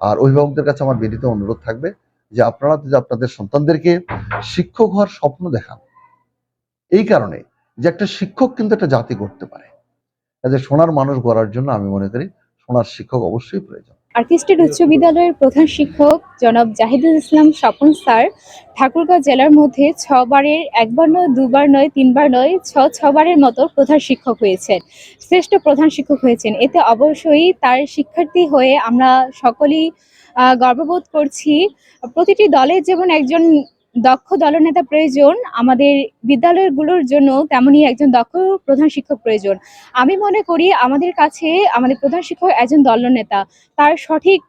আর অভিভাবকদের কাছে আমার বিনীত অনুরোধ থাকবে যে আপনারা যে আপনাদের সন্তানদেরকে শিক্ষক হওয়ার স্বপ্ন দেখান, এই কারণে যে একটা শিক্ষক কিন্তু একটা জাতি করতে পারে। সোনার মানুষ গড়ার জন্য আমি মনে করি সোনার শিক্ষক অবশ্যই প্রয়োজন। আর্কিস্টেড উচ্চ বিদ্যালয়ের প্রধান শিক্ষক জনাব জাহিদুল ইসলাম স্বপন স্যার। ঠাকুরগাঁও জেলার মধ্যে ছবারের একবার নয়, দুবার নয়, তিনবার নয়, ছ ছবারের মতো প্রধান শিক্ষক হয়েছেন। শ্রেষ্ঠ প্রধান শিক্ষক হয়েছেন। এতে অবশ্যই তার শিক্ষার্থী হয়ে আমরা সকলেই গর্ববোধ করছি। প্রতিটি দলের যেমন একজন দক্ষ দলনেতা প্রয়োজন, আমাদের বিদ্যালয়গুলোর জন্য তেমনই একজন দক্ষ প্রধান শিক্ষক প্রয়োজন। আমি মনে করি আমাদের কাছে আমাদের প্রধান শিক্ষক একজন দলনেতা, তার সঠিক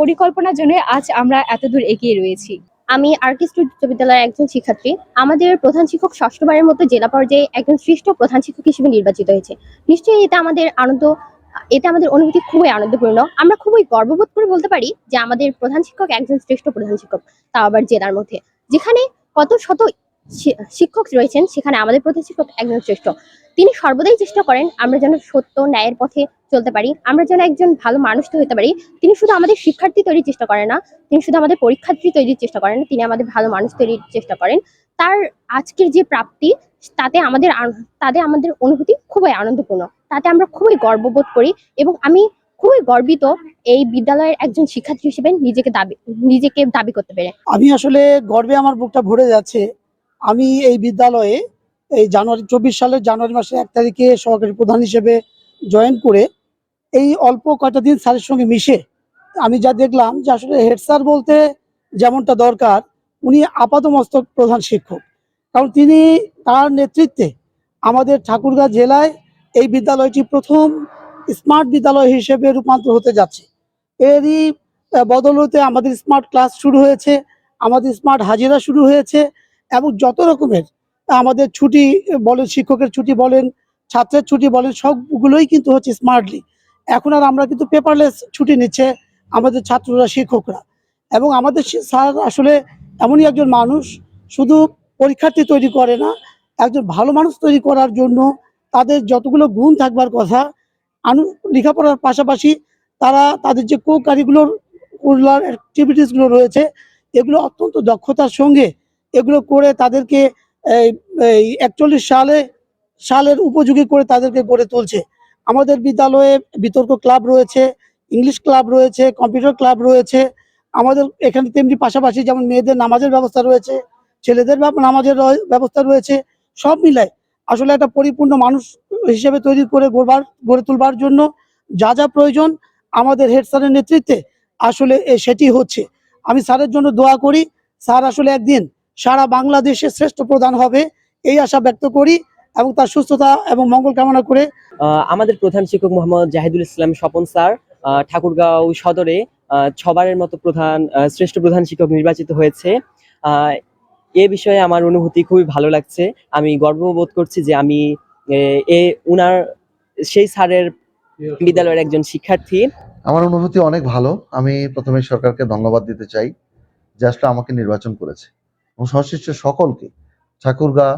পরিকল্পনার জন্য আজ আমরা এতদূর এগিয়ে রয়েছি। আমি আর্কিস্ট উচ্চ বিদ্যালয়ের একজন শিক্ষার্থী। আমাদের প্রধান শিক্ষক ষষ্ঠবারের মতো জেলা পর্যায়ে একজন শ্রেষ্ঠ প্রধান শিক্ষক হিসেবে নির্বাচিত হয়েছে। নিশ্চয়ই এটা আমাদের আনন্দ, এটা আমাদের অনুভূতি খুবই আনন্দপূর্ণ। আমরা খুবই গর্ববোধ করে বলতে পারি যে আমাদের প্রধান শিক্ষক একজন শ্রেষ্ঠ প্রধান শিক্ষক তা আবার জেলার মধ্যে। যেখানে কত শত শিক্ষক রয়েছেন সেখানে আমাদের প্রধান শিক্ষক একজন শ্রেষ্ঠ। তিনি সর্বদাই চেষ্টা করেন আমরা যেন সত্য ন্যায়ের পথে চলতে পারি আমরা যেন একজন ভালো মানুষ তো হতে পারি। তিনি শুধু আমাদের শিক্ষার্থী তৈরির চেষ্টা করেন না তিনি শুধু আমাদের পরীক্ষার্থী তৈরির চেষ্টা করেন না, তিনি আমাদের ভালো মানুষ তৈরির চেষ্টা করেন। তার আজকের যে প্রাপ্তি তাতে আমাদের তাতে আমাদের অনুভূতি খুবই আনন্দপূর্ণ। তাতে আমরা খুবই গর্ববোধ করি এবং আমি খুবই গর্বিত এই বিদ্যালয়ের একজন শিক্ষার্থী হিসেবে নিজেকে দাবি নিজেকে দাবি করতে পেরে। আমি আসলে গর্বে আমার বুকটা ভরে যাচ্ছে। আমি এই বিদ্যালয়ে এই জানুয়ারি, চব্বিশ সালের জানুয়ারি মাসের এক তারিখে সহকারী প্রধান হিসেবে জয়েন করে এই অল্প কয়টা দিন স্যারের সঙ্গে মিশে আমি যা দেখলাম যে আসলে হেড স্যার বলতে যেমনটা দরকার, উনি আপাতমস্তক প্রধান শিক্ষক। কারণ তিনি তার নেতৃত্বে আমাদের ঠাকুরগাঁ জেলায় এই বিদ্যালয়টি প্রথম স্মার্ট বিদ্যালয় হিসেবে রূপান্তর হতে যাচ্ছে। এরই বদলতে আমাদের স্মার্ট ক্লাস শুরু হয়েছে, আমাদের স্মার্ট হাজিরা শুরু হয়েছে এবং যত রকমের আমাদের ছুটি বলেন, শিক্ষকের ছুটি বলেন, ছাত্রের ছুটি বলেন, সবগুলোই কিন্তু হচ্ছে স্মার্টলি। এখন আর আমরা কিন্তু পেপারলেস ছুটি নিচ্ছে আমাদের ছাত্ররা, শিক্ষকরা। এবং আমাদের স্যার আসলে এমনই একজন মানুষ, শুধু পরীক্ষার্থী তৈরি করে না, একজন ভালো মানুষ তৈরি করার জন্য তাদের যতগুলো গুণ থাকবার কথা আনু লেখাপড়ার পাশাপাশি তারা তাদের যে কো কারিকুলার কুলার অ্যাক্টিভিটিসগুলো রয়েছে, এগুলো অত্যন্ত দক্ষতার সঙ্গে এগুলো করে তাদেরকে এই একচল্লিশ সালে, সালের উপযোগী করে তাদেরকে গড়ে তুলছে। আমাদের বিদ্যালয়ে বিতর্ক ক্লাব রয়েছে, ইংলিশ ক্লাব রয়েছে, কম্পিউটার ক্লাব রয়েছে, আমাদের এখানে তেমনি পাশাপাশি যেমন মেয়েদের নামাজের ব্যবস্থা রয়েছে, ছেলেদের নামাজের ব্যবস্থা রয়েছে, সব মিলায় আসলে একটা পরিপূর্ণ মানুষ হিসেবে তৈরি করে গড়বার, গড়ে তুলবার জন্য যা যা প্রয়োজন আমাদের হেড স্যারের নেতৃত্বে আসলে সেটি হচ্ছে। আমি স্যারের জন্য দোয়া করি স্যার আসলে একদিন সারা বাংলাদেশে শ্রেষ্ঠ প্রধান হবে, এই আশা ব্যক্ত করি এবং তার সুস্থতা এবং মঙ্গল কামনা করে আমাদের প্রধান শিক্ষক মোহাম্মদ জাহিদুল ইসলাম স্বপন স্যার ঠাকুরগাঁও সদরে ছবারের মতো প্রধান শ্রেষ্ঠ প্রধান শিক্ষক নির্বাচিত হয়েছে। এ বিষয়ে আমার অনুভূতি খুবই ভালো লাগছে। আমি গর্ববোধ করছি যে আমি এ, উনার সেই স্যারের বিদ্যালয়ের একজন শিক্ষার্থী। আমার অনুভূতি অনেক ভালো। আমি প্রথমে সরকারকে ধন্যবাদ দিতে চাই যে আসলে আমাকে নির্বাচন করেছে। এবং সংশ্লিষ্ট সকলকে ঠাকুরগাঁ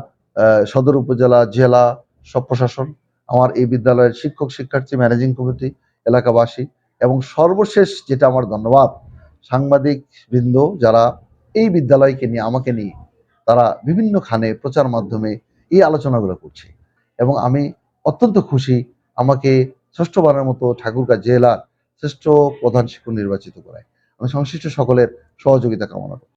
সদর উপজেলা জেলা সব প্রশাসন আমার এই বিদ্যালয়ের শিক্ষক শিক্ষার্থী ম্যানেজিং কমিটি এলাকাবাসী এবং সর্বশেষ যেটা আমার ধন্যবাদ সাংবাদিক বৃন্দ যারা এই বিদ্যালয়কে নিয়ে আমাকে নিয়ে তারা বিভিন্ন খানে প্রচার মাধ্যমে এই আলোচনাগুলো করছে। এবং আমি অত্যন্ত খুশি আমাকে ষষ্ঠবারের মতো ঠাকুরগা জেলার শ্রেষ্ঠ প্রধান শিক্ষক নির্বাচিত করায়। আমি সংশ্লিষ্ট সকলের সহযোগিতা কামনা করি।